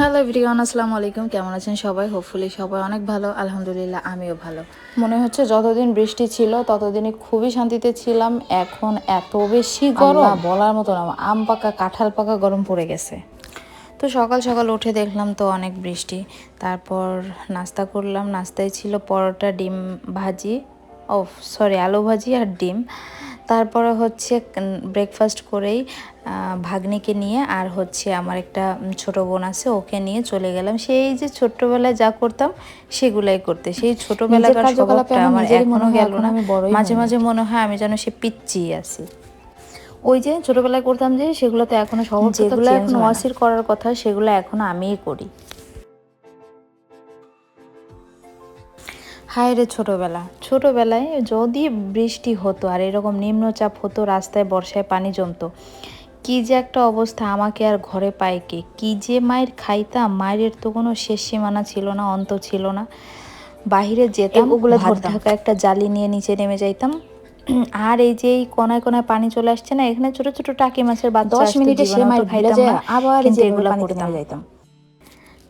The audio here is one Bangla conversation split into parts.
হ্যালো এভরিওয়ান আসসালামু আলাইকুম। কেমন আছেন সবাই? হোপফুলি সবাই অনেক ভালো। আলহামদুলিল্লাহ আমিও ভালো। মনে হচ্ছে যতদিন বৃষ্টি ছিল ততদিনই খুবই শান্তিতে ছিলাম। এখন এত বেশি গরম। বলার মতো না আম পাকা কাঁঠাল পাকা গরম পড়ে গেছে। তো সকাল সকাল উঠে দেখলাম তো অনেক বৃষ্টি। তারপর নাস্তা করলাম। নাস্তায় ছিল পরোটা ডিম ভাজি ও সরি আলু ভাজি আর ডিম। তারপরে হচ্ছে ব্রেকফাস্ট করেই ভাগ্নিকে নিয়ে আর হচ্ছে আমার একটা ছোট বোন আছে ওকে নিয়ে চলে গেলাম। সেই যে ছোট্টবেলায় যা করতাম সেগুলাই করতে। সেই ছোটবেলাকার স্বভাবটা আমার এখনও গেল না। মাঝে মাঝে মনে হয় আমি যেন সে পিচ্ছি আছি। ওই যে ছোটবেলায় করতাম যে সেগুলো তো এখনও সহজ যেগুলো এখন ওয়াসির করার কথা সেগুলো এখনও আমিই করি। হায় রে ছোটবেলা। ছোটবেলায় যদি বৃষ্টি হতো আর এরকম নিম্নচাপ হতো রাস্তায় বর্ষায় পানি জমতো কি যে একটা অবস্থা আমাকে আর ঘরে পায় কে কি যে মায়ের খাইতাম মায়ের তো কোনো শেষ সীমানা ছিল না অন্ত ছিল না। বাহিরে যেতাম ওগুলো ধরতাম। ঢাকা একটা জালি নিয়ে নিচে নেমে যাইতাম। আর এই যে এই কোনায় কোনায় পানি চলে আসছে না এখানে ছোট ছোট টাকি মাছের বাচ্চা দশ মিনিটে সে মায়ের খাইতাম আবার এগুলো করতাম। যাইতাম।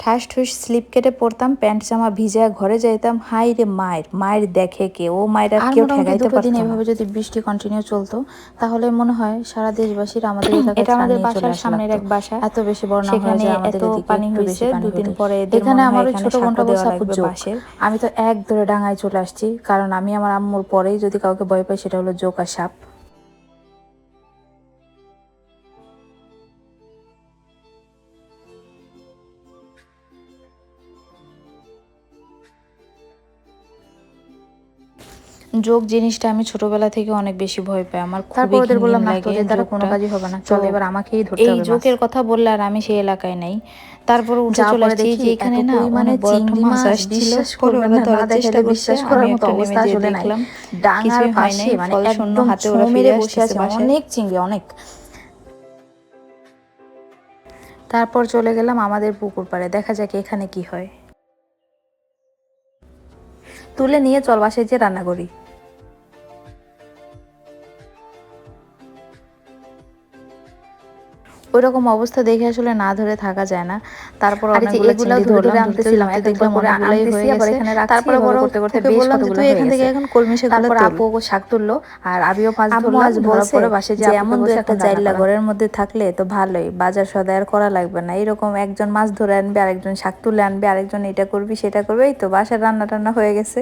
ঠাস ঠুস স্লিপ কেটে পড়তাম প্যান্ট জামা ভিজায় ঘরে যাইতাম। হাই রে মায়ের মায়ের দেখে কে? ও মায়ের আর কেউ ঠেকাইতে পারতো না। এভাবে যদি বৃষ্টি কন্টিনিউ চলতো তাহলে মনে হয় সারা দেশবাসীর আমাদের এলাকায় এটা আমাদের বাসার সামনের এক বাসা। এত বেশি বন্যা হয়ে যায় আমাদের এত পানি হয়েছে, দুদিন পরে এখানে আমার ওই ছোট বোনটা বসে লাগবে আমি তো এক ধরে ডাঙায় চলে আসছি কারণ আমি আমার আম্মুর পরেই যদি কাউকে ভয় পাই সেটা হলো জোক আর সাপ। যোগ জিনিসটা আমি ছোটবেলা থেকে অনেক বেশি ভয় পাই। আমার খুবই ওদের বললাম না তোদের দ্বারা কোনো কাজই হবে না। চল এবার আমাকেই ধরতে হবে মাছ। জোকের কথা বললে আর আমি সেই এলাকায় নাই। তারপর উঠে চলে আসছি যে এখানে না একটা চিংড়ি মাছ আসছিল করবেন না চেষ্টা বিশ্বাস করার মতো অবস্থা আসলে নাই। দেখলাম। ডাঙার পাশে মানে শূন্য একদম হাতে ওরা ফিরে বসে আছে। অনেক চিংড়ি অনেক। তারপর চলে গেলাম আমাদের পুকুর পাড়ে। দেখা যাক এখানে কি হয়। তুলে নিয়ে চল বাসায় যে রান্না করি। ওইরকম অবস্থা দেখে আসলে না ধরে থাকা যায় না। তারপর আর এই যে অনেকগুলো চিংড়ি ধরে ধরে ধরলাম আনতেছিলাম, ধরতে এক এক দেখলাম করে হয়ে গেছে তারপরে বড় করতে করতে বেশ কতগুলো হয়ে গেছে। এখন কলমি শাকগুলো তারপর আপু ওকে শাক তুললো আর আজ বলছে পরে বাসে যে এমন দু একটা ঘরের মধ্যে থাকলে তো ভালোই বাজার সদাই আর করা লাগবে না। এরকম একজন মাছ ধরে আনবে আরেকজন শাক তুলে আনবে আরেকজন এটা করবি সেটা করবে এই তো বাসার রান্না টান্না হয়ে গেছে।